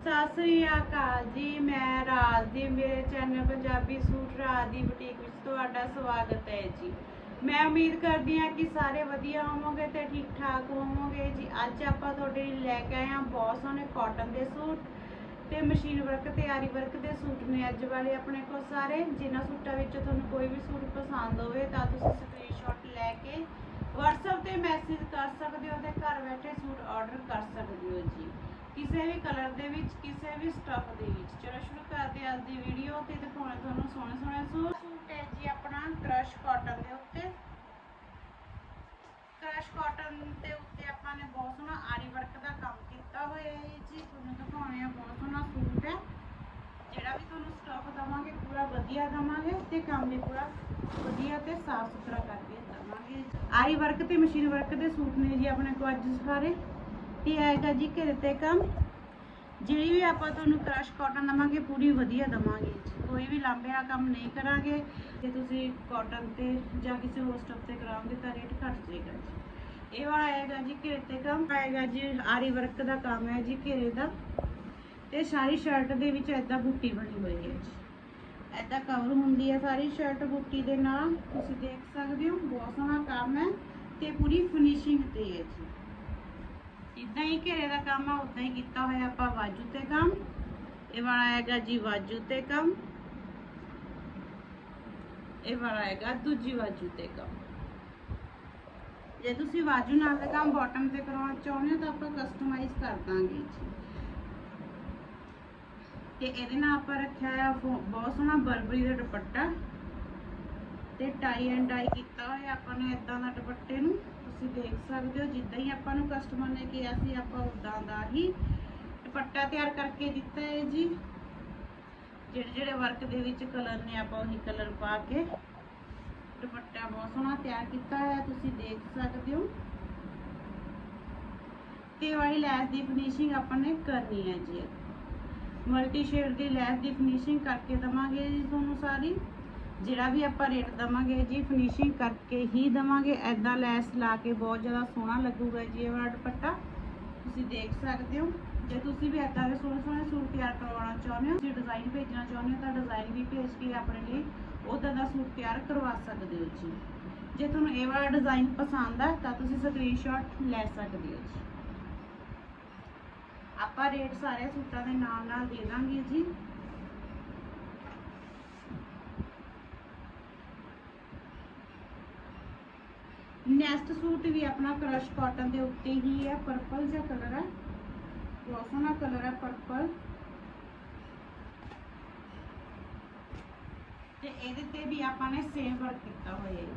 ਸਤਿ ਸ੍ਰੀ ਅਕਾਲ ਜੀ, ਮੈਂ ਰਾਜ ਦੀ, ਮੇਰੇ ਚੈਨਲ ਪੰਜਾਬੀ ਸੂਟ ਰਾਜ ਦੀ ਬੁਟੀਕ ਵਿੱਚ ਤੁਹਾਡਾ ਸਵਾਗਤ ਹੈ ਜੀ। ਮੈਂ ਉਮੀਦ ਕਰਦੀ ਹਾਂ ਕਿ ਸਾਰੇ ਵਧੀਆ ਹੋਵੋਗੇ ਤੇ ਠੀਕ ਠਾਕ ਹੋਵੋਗੇ ਜੀ। ਅੱਜ ਆਪਾਂ ਤੁਹਾਡੇ ਲਈ ਲੈ ਕੇ ਆਏ ਹਾਂ ਬਹੁਤ ਸੋਹਣੇ ਕਾਟਨ ਦੇ ਸੂਟ ਤੇ ਮਸ਼ੀਨ ਵਰਕ ਤੇ ਆਰੀ ਵਰਕ ਦੇ ਸੂਟ ਨੇ ਅੱਜ ਵਾਲੇ ਆਪਣੇ ਕੋਲ ਸਾਰੇ। ਜਿਨ੍ਹਾਂ ਸੂਟਾਂ ਵਿੱਚੋਂ ਤੁਹਾਨੂੰ ਕੋਈ ਵੀ ਸੂਟ ਪਸੰਦ ਹੋਵੇ ਤਾਂ ਤੁਸੀਂ ਸਕਰੀਨਸ਼ਾਟ ਲੈ ਕੇ WhatsApp ਤੇ ਮੈਸੇਜ ਕਰ ਸਕਦੇ ਹੋ ਤੇ ਘਰ ਬੈਠੇ ਸੂਟ ਆਰਡਰ ਕਰ ਸਕਦੇ ਹੋ ਜੀ। ਕਿਸੇ ਵੀ ਕਲਰ ਦੇ ਵਿੱਚ, ਕਿਸੇ ਵੀ ਸਟਫ ਦੇ ਵਿੱਚ। ਚਲੋ ਸ਼ੁਰੂ ਕਰਦੇ ਅੱਜ ਦੀ ਵੀਡੀਓ ਤੇ ਦਿਖਾਉਣਾ ਤੁਹਾਨੂੰ ਸੋਹਣੇ ਸੋਹਣੇ ਸੂਟ। ਸੂਟ ਹੈ ਜੀ ਆਪਣਾ ਕ੍ਰਸ਼ ਕਾਟਨ ਦੇ ਉੱਤੇ। ਕ੍ਰਸ਼ ਕਾਟਨ ਦੇ ਉੱਤੇ ਆਪਾਂ ਨੇ ਬਹੁਤ ਸੋਹਣਾ ਆਰੀ ਵਰਕ ਦਾ ਕੰਮ ਕੀਤਾ ਹੋਇਆ ਹੈ ਜੀ। ਤੁਹਾਨੂੰ ਦਿਖਾਉਣੇ ਆ ਬਹੁਤ ਸੋਹਣਾ ਸੂਟ ਹੈ। ਜਿਹੜਾ ਵੀ ਤੁਹਾਨੂੰ ਸਟਫ ਦਵਾਂਗੇ, ਪੂਰਾ ਵਧੀਆ ਦਵਾਂਗੇ ਤੇ ਕੰਮ ਵੀ ਪੂਰਾ ਵਧੀਆ ਤੇ ਸਾਫ਼ ਸੁਥਰਾ ਕਰਕੇ ਦਵਾਂਗੇ। ਆਰੀ ਵਰਕ ਤੇ ਮਸ਼ੀਨ ਵਰਕ ਦੇ ਸੂਟ ਨੇ ਜੀ ਆਪਣੇ ਕੋਲ ਅੱਜ ਸਾਰੇ। ਤੇ ਆਏਗਾ ਜੀ ਘਰੇ ਤੇ ਕੰਮ। ਜਿਹੜੀ ਵੀ ਆਪਾਂ ਤੁਹਾਨੂੰ ਕ੍ਰਸ਼ ਕਾਟਨ ਦਵਾਂਗੇ, ਪੂਰੀ ਵਧੀਆ ਦਵਾਂਗੇ ਕੋਈ ਵੀ ਲਾਂਬੇ ਵਾਲਾ ਕੰਮ ਨਹੀਂ ਕਰਾਂਗੇ। ਜੇ ਤੁਸੀਂ ਕਾਟਨ ਤੇ ਜਾਂ ਕਿਸੇ ਹੋਰ ਸਟਫ ਤੇ ਕਰਾਓਗੇ ਤਾਂ ਰੇਟ ਘਟ ਜਾਏਗਾ ਜੀ। ਇਹ ਵਾਲਾ ਆਏਗਾ ਜੀ ਘੇਰੇ ਤੇ ਕੰਮ। ਆਏਗਾ ਜੀ ਆਰੀ ਵਰਕ ਦਾ ਕੰਮ ਹੈ ਜੀ ਘੇਰੇ ਦਾ। ਤੇ ਸਾਰੀ ਸ਼ਰਟ ਦੇ ਵਿੱਚ ਐਦਾਂ ਬੁੱਟੀ ਬਣੀ ਹੋਈ ਹੈ ਜੀ। ਐਦਾਂ ਕਵਰ ਹੁੰਦੀ ਹੈ ਸਾਰੀ ਸ਼ਰਟ ਬੁੱਟੀ ਦੇ ਨਾਲ। ਤੁਸੀਂ ਦੇਖ ਸਕਦੇ ਹੋ, ਬਹੁਤ ਸੋਹਣਾ ਕੰਮ ਹੈ। ਤੇ ਪੂਰੀ ਫਿਨਿਸ਼ਿੰਗ ਤੇ ਹੈ ਜੀ। ਇਦਾਂ ਹੀ ਘੇਰੇ ਦਾ ਕੰਮ ਆ, ਉਦਾਂ ਹੀ ਕੀਤਾ ਹੋਇਆ ਆਪਾਂ ਬਾਜੂ ਤੇ ਕੰਮ। ਇਹ ਵਾਲਾ ਹੈਗਾ ਜੀ ਬਾਜੂ ਤੇ ਕੰਮ। ਇਹ ਵਾਲਾ ਹੈਗਾ ਦੂਜੀ ਬਾਜੂ ਤੇ ਕੰਮ। ਜੇ ਤੁਸੀਂ ਬਾਜੂ ਨਾਲ ਦਾ ਕੰਮ ਬਾਟਮ ਤੇ ਕਰਾਉਣਾ ਚਾਹੁੰਦੇ ਹੋ ਤਾਂ ਆਪਾਂ ਕਸਟਮਾਈਜ਼ ਕਰ ਦਾਂਗੇ ਜੀ। ਤੇ ਇਹਦੇ ਨਾਲ ਆਪਾਂ ਰੱਖਿਆ ਆ ਬਹੁਤ ਸੋਹਣਾ ਬਰਬਰੀ ਦਾ ਦੁਪੱਟਾ। ਤੇ ਟਾਈ ਐਂਡ ਡਾਈ ਕੀਤਾ ਹੋਇਆ ਆਪਾਂ ਨੇ ਇਦਾਂ ਦਾ ਦੁਪੱਟੇ ਨੂੰ। ਤੁਸੀਂ ਦੇਖ ਸਕਦੇ ਹੋ, ਜਿੱਦਾਂ ਹੀ ਆਪਾਂ ਨੂੰ ਕਸਟਮਰ ਨੇ ਕਿਹਾ ਸੀ, ਆਪਾਂ ਉਦਾਂ ਦਾ ਹੀ ਦੁਪੱਟਾ ਤਿਆਰ ਕਰਕੇ ਦਿੱਤਾ ਹੈ ਜੀ। ਜਿਹੜੇ ਜਿਹੜੇ ਵਰਕ ਦੇ ਵਿੱਚ ਕਲਰ ਨੇ, ਆਪਾਂ ਉਹੀ ਕਲਰ ਪਾ ਕੇ ਦੁਪੱਟਾ ਬਹੁਤ ਸੋਹਣਾ ਤਿਆਰ ਕੀਤਾ ਹੋਇਆ, ਤੁਸੀਂ ਦੇਖ ਸਕਦੇ ਹੋ। ਤੇ ਵਾਲੀ ਲੈਸ ਦੀ ਫਿਨਿਸ਼ਿੰਗ ਆਪਾਂ ਨੇ ਕਰਨੀ ਹੈ ਜੀ। ਮਲਟੀ ਸ਼ੇਡ ਦੀ ਲੈਸ ਦੀ ਫਿਨਿਸ਼ਿੰਗ ਕਰਕੇ ਦਵਾਂਗੇ ਜੀ ਤੁਹਾਨੂੰ ਸਾਰੀ। ਜਿਹੜਾ ਵੀ ਆਪਾਂ ਰੇਟ ਦਵਾਂਗੇ ਜੀ ਫਿਨਿਸ਼ਿੰਗ ਕਰਕੇ ਹੀ ਦਵਾਂਗੇ। ਐਦਾਂ ਲੈਸ ਲਾ ਕੇ ਬਹੁਤ ਜ਼ਿਆਦਾ ਸੋਹਣਾ ਲੱਗੂਗਾ ਜੀ ਇਹ ਵਾਲਾ ਦੁਪੱਟਾ। ਤੁਸੀਂ ਦੇਖ ਸਕਦੇ ਹੋ। ਜੇ ਤੁਸੀਂ ਵੀ ਐਦਾਂ ਦੇ ਸੋਹਣੇ ਸੋਹਣੇ ਸੂਟ ਤਿਆਰ ਕਰਵਾਉਣਾ ਚਾਹੁੰਦੇ ਹੋ ਜੇ ਡਿਜ਼ਾਈਨ ਭੇਜਣਾ ਚਾਹੁੰਦੇ ਹੋ, ਤਾਂ ਡਿਜ਼ਾਈਨ ਵੀ ਭੇਜ ਕੇ ਆਪਣੇ ਲਈ ਉਦਾਂ ਦਾ ਸੂਟ ਤਿਆਰ ਕਰਵਾ ਸਕਦੇ ਹੋ ਜੀ। ਜੇ ਤੁਹਾਨੂੰ ਇਹ ਵਾਲਾ ਡਿਜ਼ਾਈਨ ਪਸੰਦ ਆ, ਤਾਂ ਤੁਸੀਂ ਸਕਰੀਨਸ਼ਾਟ ਲੈ ਸਕਦੇ ਹੋ ਜੀ। ਆਪਾਂ ਰੇਟ ਸਾਰੇ ਸੂਟਾਂ ਦੇ ਨਾਲ ਨਾਲ ਦੇ ਦਾਂਗੇ ਜੀ। ਨੈਕਸਟ ਸੂਟ ਵੀ ਆਪਣਾ ਕ੍ਰਸ਼ ਕਾਟਨ ਦੇ ਉੱਤੇ ਹੀ ਹੈ ਪਰਪਲ ਜਿਹਾ ਕਲਰ ਹੈ। ਬਹੁਤ ਸੋਹਣਾ ਕਲਰ ਹੈ ਪਰਪਲ ਤੇ ਇਹਦੇ ਤੇ ਵੀ ਆਪਾਂ ਨੇ ਸੇਮ ਵਰਕ ਕੀਤਾ ਹੋਇਆ ਹੈ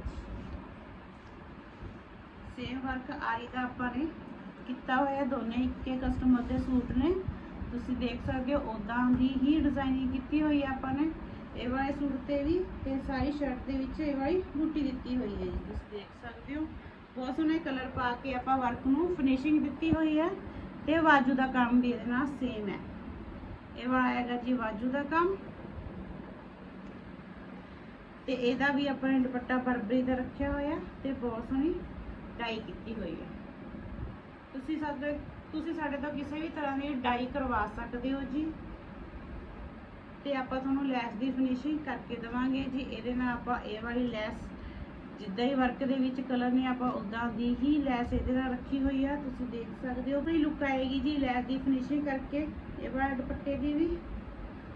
ਸੇਮ ਵਰਕ ਆਰੀ ਦਾ ਆਪਾਂ ਨੇ ਕੀਤਾ ਹੋਇਆ, ਦੋਨੇ ਇੱਕੇ ਕਸਟਮਰ ਦੇ ਸੂਟ ਨੇ। ਤੁਸੀਂ ਦੇਖ ਸਕਦੇ ਹੋ ਉਦਾਂ ਦੀ ਹੀ ਡਿਜ਼ਾਈਨਿੰਗ ਕੀਤੀ ਹੋਈ ਹੈ ਆਪਾਂ ਨੇ। ਇਹ ਵਾਲੇ ਸੂਟ ਤੇ ਵੀ ਤੇ ਸਾਰੀ ਸ਼ਰਟ ਦੇ ਵਿੱਚ ਇਹ ਵਾਲੀ ਬੂਟੀ ਦਿੱਤੀ ਹੋਈ ਹੈ ਜੀ। ਤੁਸੀਂ ਦੇਖ ਸਕਦੇ ਹੋ। ਬਹੁਤ ਸੋਹਣੇ ਕਲਰ ਪਾ ਕੇ ਆਪਾਂ ਵਰਕ ਨੂੰ ਫਿਨਿਸ਼ਿੰਗ ਦਿੱਤੀ ਹੋਈ ਹੈ ਤੇ ਬਾਜੂ ਦਾ ਕੰਮ ਵੀ ਇਹਦੇ ਨਾਲ ਸੇਮ ਹੈ। ਇਹ ਵਾਲਾ ਹੈਗਾ ਜੀ ਬਾਜੂ ਦਾ ਕੰਮ। ਤੇ ਇਹਦਾ ਵੀ ਆਪਾਂ ਨੇ ਦੁਪੱਟਾ ਬਰਬਰੀ ਦਾ ਰੱਖਿਆ ਹੋਇਆ ਤੇ ਬਹੁਤ ਸੋਹਣੀ ਡਾਈ ਕੀਤੀ ਹੋਈ ਹੈ। ਤੁਸੀਂ ਸਾਡੇ ਤੁਸੀਂ ਸਾਡੇ ਤੋਂ ਕਿਸੇ ਵੀ ਤਰ੍ਹਾਂ ਦੀ ਡਾਈ ਕਰਵਾ ਸਕਦੇ ਹੋ ਜੀ। ਤੇ ਆਪਾਂ ਤੁਹਾਨੂੰ ਲੈਸ ਦੀ ਫਿਨਿਸ਼ਿੰਗ ਕਰਕੇ ਦਵਾਂਗੇ। ਜੀ ਇਹਦੇ ਨਾਲ ਆਪਾਂ ਇਹ ਵਾਲੀ ਲੈਸ ਜਿੱਦਾਂ ਹੀ ਵਰਕ ਦੇ ਵਿੱਚ ਕਲਰ ਨੇ, ਆਪਾਂ ਉਦਾਂ ਦੀ ਹੀ ਲੈਸ ਇਹਦੇ ਨਾਲ ਰੱਖੀ ਹੋਈ ਆ। ਤੁਸੀਂ ਦੇਖ ਸਕਦੇ ਹੋ ਵੀ ਲੁੱਕ ਆਏਗੀ ਜੀ ਲੈਸ ਦੀ ਫਿਨਿਸ਼ਿੰਗ ਕਰਕੇ। ਇਹ ਵਾਲਾ ਦੁਪੱਟੇ ਦੀ ਵੀ।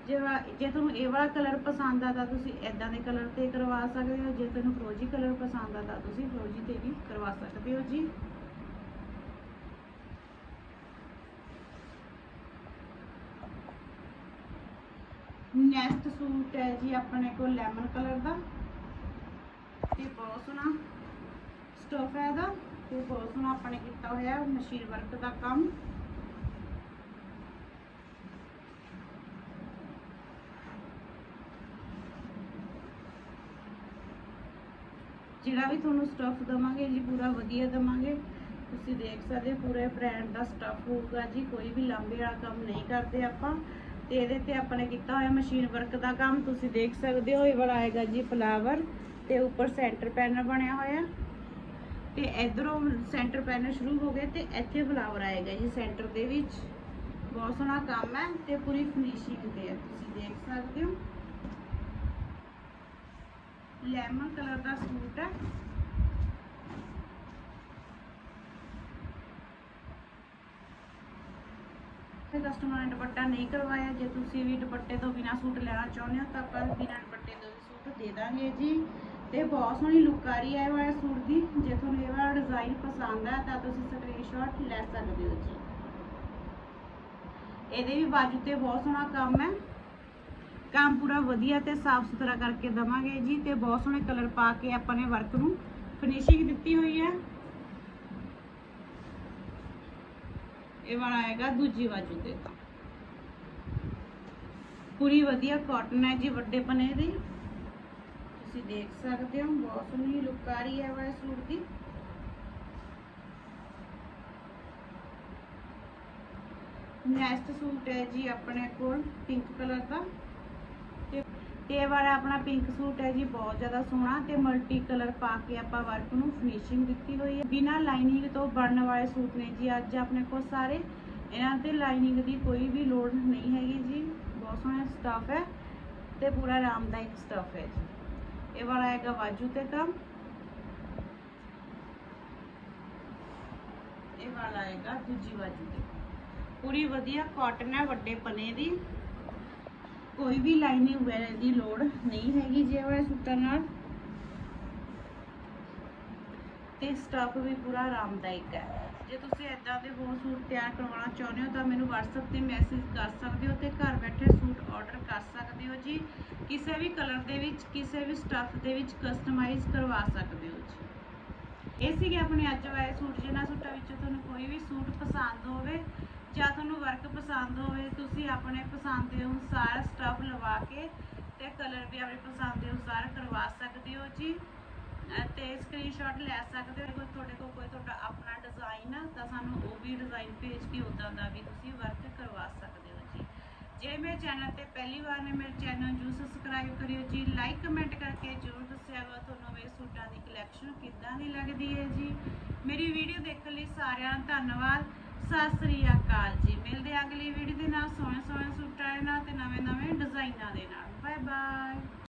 ਜੇ ਵਾ- ਜੇ ਤੁਹਾਨੂੰ ਇਹ ਵਾਲਾ ਕਲਰ ਪਸੰਦ ਆ ਤਾਂ ਤੁਸੀਂ ਇਦਾਂ ਦੇ ਕਲਰ ਤੇ ਕਰਵਾ ਸਕਦੇ ਹੋ। ਜੇ ਤੁਹਾਨੂੰ ਫਰੋਜੀ ਕਲਰ ਪਸੰਦ ਆ ਤਾਂ ਤੁਸੀਂ ਫਰੋਜੀ ਤੇ ਵੀ ਕਰਵਾ ਸਕਦੇ ਹੋ ਜੀ। ਨੈਕਸਟ ਸੂਟ ਹੈ ਜੀ ਆਪਣੇ ਕੋਲ ਲੈਮਨ ਕਲਰ ਦਾ। ਤੇ ਬਹੁਤ ਸੋਹਣਾ ਸਟਫ ਹੈ ਇਹਦਾ। ਤੇ ਬਹੁਤ ਸੋਹਣਾ ਆਪਣੇ ਕੀਤਾ ਹੋਇਆ ਮਸ਼ੀਨ ਵਰਕ ਦਾ ਕੰਮ। ਜਿਹੜਾ ਵੀ ਤੁਹਾਨੂੰ ਸਟਫ ਦਵਾਂਗੇ ਜੀ, ਪੂਰਾ ਵਧੀਆ ਦਵਾਂਗੇ। ਤੁਸੀਂ ਦੇਖ ਸਕਦੇ ਹੋ, ਪੂਰੇ ਬ੍ਰਾਂਡ ਦਾ ਸਟਫ ਹੋਊਗਾ ਜੀ। ਕੋਈ ਵੀ ਲੰਬੇ ਵਾਲਾ ਕੰਮ ਨਹੀਂ ਕਰਦੇ ਆਪਾਂ। ਤੇ ਇਹਦੇ ਤੇ ਆਪਾਂ ਨੇ ਕੀਤਾ ਹੋਇਆ ਮਸ਼ੀਨ ਵਰਕ ਦਾ ਕੰਮ ਤੁਸੀਂ ਦੇਖ ਸਕਦੇ ਹੋ, ਇਹ ਵਾਲਾ ਆਏਗਾ ਜੀ ਫਲਾਵਰ ਤੇ ਉੱਪਰ ਸੈਂਟਰ ਪੈਨਲ ਬਣਿਆ ਹੋਇਆ। ਤੇ ਇਧਰੋਂ ਸੈਂਟਰ ਪੈਨਲ ਸ਼ੁਰੂ ਹੋ ਗਏ ਤੇ ਇੱਥੇ ਫਲਾਵਰ ਆਏਗਾ ਜੀ ਸੈਂਟਰ ਦੇ ਵਿੱਚ। ਬਹੁਤ ਸੋਹਣਾ ਕੰਮ ਹੈ ਤੇ ਪੂਰੀ ਫਿਨਿਸ਼ਿੰਗ ਤੇ ਹੈ, ਤੁਸੀਂ ਦੇਖ ਸਕਦੇ ਹੋ। ਲੈਮਨ ਕਲਰ ਦਾ ਸੂਟ ਹੈ। ਤੇ ਕਸਟਮਰ ਨੇ ਦੁਪੱਟਾ ਨਹੀਂ ਕਰਵਾਇਆ। ਜੇ ਤੁਸੀਂ ਵੀ ਦੁਪੱਟੇ ਤੋਂ ਬਿਨਾ ਸੂਟ ਲੈਣਾ ਚਾਹੁੰਦੇ ਹੋ ਤਾਂ ਆਪਾਂ ਬਿਨਾ ਦੁਪੱਟੇ ਤੋਂ ਵੀ ਸੂਟ ਦੇ ਦਾਂਗੇ ਜੀ। ਤੇ ਬਹੁਤ ਸੋਹਣੀ ਲੁੱਕ ਆ ਰਹੀ ਹੈ ਇਹ ਵਾਲੇ ਸੂਟ ਦੀ। ਜੇ ਤੁਹਾਨੂੰ ਇਹ ਵਾਲਾ ਡਿਜ਼ਾਈਨ ਪਸੰਦ ਹੈ ਤਾਂ ਤੁਸੀਂ ਸਕਰੀਨਸ਼ਾਟ ਲੈ ਸਕਦੇ ਹੋ ਜੀ। ਇਹਦੇ ਵੀ ਬਾਜੂ ਤੇ ਬਹੁਤ ਸੋਹਣਾ ਕੰਮ ਹੈ। ਕੰਮ ਪੂਰਾ ਵਧੀਆ ਤੇ ਸਾਫ਼ ਸੁਥਰਾ ਕਰਕੇ ਦਵਾਂਗੇ ਜੀ ਤੇ ਬਹੁਤ ਸੋਹਣੇ ਕਲਰ ਪਾ ਕੇ ਆਪਾਂ ਨੇ ਵਰਕ ਨੂੰ ਫਿਨਿਸ਼ਿੰਗ ਦਿੱਤੀ ਹੋਈ ਹੈ। ਇਹ ਵਾਲਾ ਆਏਗਾ ਦੂਜੀ ਬਾਜੂ ਤੇ। ਪੂਰੀ ਵਧੀਆ ਕਾਟਨ ਹੈ ਜੀ, ਵੱਡੇ ਪਨੇ ਦੀ। ਤੁਸੀਂ ਦੇਖ ਸਕਦੇ ਹੋ, ਬਹੁਤ ਸੋਹਣੀ ਲੁੱਕ ਆ ਰਹੀ ਹੈ ਵਾਲੇ ਸੂਟ ਦੀ। ਨੈਕਸਟ ਸੂਟ ਹੈ ਜੀ ਆਪਣੇ ਕੋਲ ਪਿੰਕ ਕਲਰ ਦਾ। ਤੇ ਇਹ ਵਾਲਾ ਆਪਣਾ ਪਿੰਕ ਸੂਟ ਹੈ ਜੀ, ਬਹੁਤ ਜ਼ਿਆਦਾ ਸੋਹਣਾ ਤੇ ਮਲਟੀ ਕਲਰ ਪਾ ਕੇ ਆਪਾਂ ਵਰਕ ਨੂੰ ਫਿਨਿਸ਼ਿੰਗ ਦਿੱਤੀ ਹੋਈ ਹੈ। ਬਿਨਾ ਲਾਈਨਿੰਗ ਤੋਂ ਬਣਨ ਵਾਲੇ ਸੂਟ ਨੇ ਜੀ, ਅੱਜ ਆਪਣੇ ਕੋਲ ਸਾਰੇ ਇਹਨਾਂ ਤੇ ਲਾਈਨਿੰਗ ਦੀ ਕੋਈ ਵੀ ਲੋੜ ਨਹੀਂ ਹੈਗੀ ਜੀ। ਬਹੁਤ ਸੋਹਣਾ ਸਟਫ ਹੈ ਤੇ ਪੂਰਾ ਆਰਾਮਦਾਇਕ ਸਟਫ ਹੈ ਜੀ। ਇਹ ਵਾਲਾ ਹੈਗਾ ਬਾਜੂ ਤੇ ਕੰਮ। ਇਹ ਵਾਲਾ ਆਏਗਾ ਦੂਜੀ ਬਾਜੂ ਤੇ ਪੂਰੀ ਵਧੀਆ ਕਾਟਨ ਹੈ ਵੱਡੇ ਪਨੇ ਦੀ। ਕੋਈ ਵੀ ਲਾਈਨਿੰਗ ਵਗੈਰਾ ਦੀ ਲੋੜ ਨਹੀਂ ਹੈਗੀ ਜੇ ਵਾਲੇ ਸੂਟਾਂ ਨਾਲ। ਤੇ ਸਟਾਫ ਵੀ ਪੂਰਾ ਆਰਾਮਦਾਇਕ ਹੈ। ਜੇ ਤੁਸੀਂ ਇਦਾਂ ਦੇ ਹੋਰ ਸੂਟ ਤਿਆਰ ਕਰਵਾਉਣਾ ਚਾਹੁੰਦੇ ਹੋ ਤਾਂ ਮੈਨੂੰ WhatsApp ਤੇ ਮੈਸੇਜ ਕਰ ਸਕਦੇ ਹੋ ਤੇ ਘਰ ਬੈਠੇ ਸੂਟ ਆਰਡਰ ਕਰ ਸਕਦੇ ਹੋ ਜੀ। ਕਿਸੇ ਵੀ ਕਲਰ ਦੇ ਵਿੱਚ, ਕਿਸੇ ਵੀ ਸਟੱਫ ਦੇ ਵਿੱਚ ਕਸਟਮਾਈਜ਼ ਕਰਵਾ ਸਕਦੇ ਹੋ ਜੀ। ਇਹ ਸੀਗੇ ਆਪਣੇ ਅੱਜ ਵਾਲੇ ਸੂਟ। ਜਿਹਨਾਂ ਸੂਟਾਂ ਵਿੱਚੋਂ ਤੁਹਾਨੂੰ ਕੋਈ ਵੀ ਸੂਟ ਪਸੰਦ ਹੋਵੇ ਜਾਂ ਤੁਹਾਨੂੰ ਵਰਕ ਪਸੰਦ ਹੋਵੇ, ਤੁਸੀਂ ਆਪਣੇ ਪਸੰਦ ਦੇ ਅਨੁਸਾਰ ਸਟਫ ਲਵਾ ਕੇ ਤੇ ਕਲਰ ਵੀ ਆਪਣੇ ਪਸੰਦ ਦੇ ਅਨੁਸਾਰ ਕਰਵਾ ਸਕਦੇ ਹੋ ਜੀ। ਅਹ ਤੇ ਸਕਰੀਨਸ਼ਾਟ ਲੈ ਸਕਦੇ ਹੋ ਕੋਈ ਤੁਹਾਡੇ ਕੋਲ ਕੋਈ ਤੁਹਾਡਾ ਆਪਣਾ ਡਿਜ਼ਾਈਨ ਆ, ਤਾਂ ਸਾਨੂੰ ਉਹ ਵੀ ਡਿਜ਼ਾਈਨ ਭੇਜ ਕੇ ਉਦਾਂ ਦਾ ਵੀ ਤੁਸੀਂ ਵਰਕ ਕਰਵਾ ਸਕਦੇ ਹੋ ਜੀ। ਜੇ ਮੇਰੇ ਚੈਨਲ ਤੇ ਪਹਿਲੀ ਵਾਰ ਨੇ ਮੇਰੇ ਚੈਨਲ ਨੂੰ ਸਬਸਕ੍ਰਾਈਬ ਕਰਿਓ ਜੀ ਲਾਈਕ ਕਮੈਂਟ ਕਰਕੇ ਜਰੂਰ ਦੱਸਿਆਗਾ ਤੁਹਾਨੂੰ ਮੇਰੇ ਸੂਟਾਂ ਦੀ ਕਲੈਕਸ਼ਨ ਕਿੱਦਾਂ ਦੀ ਲੱਗਦੀ ਹੈ ਜੀ। ਮੇਰੀ ਵੀਡੀਓ ਦੇਖਣ ਲਈ ਸਾਰਿਆਂ ਦਾ ਧੰਨਵਾਦ। ਸਤਿ ਸ੍ਰੀ ਅਕਾਲ ਜੀ। ਮਿਲਦੇ ਅਗਲੀ ਵੀਡੀਓ ਦੇ ਨਾਲ। ਸੋਹਣੇ ਸੋਹਣੇ ਸੂਟਾਂ ਦੇ ਨਾਲ ਤੇ ਨਵੇਂ ਨਵੇਂ ਡਿਜ਼ਾਈਨਾਂ ਦੇ ਨਾਲ। Bye bye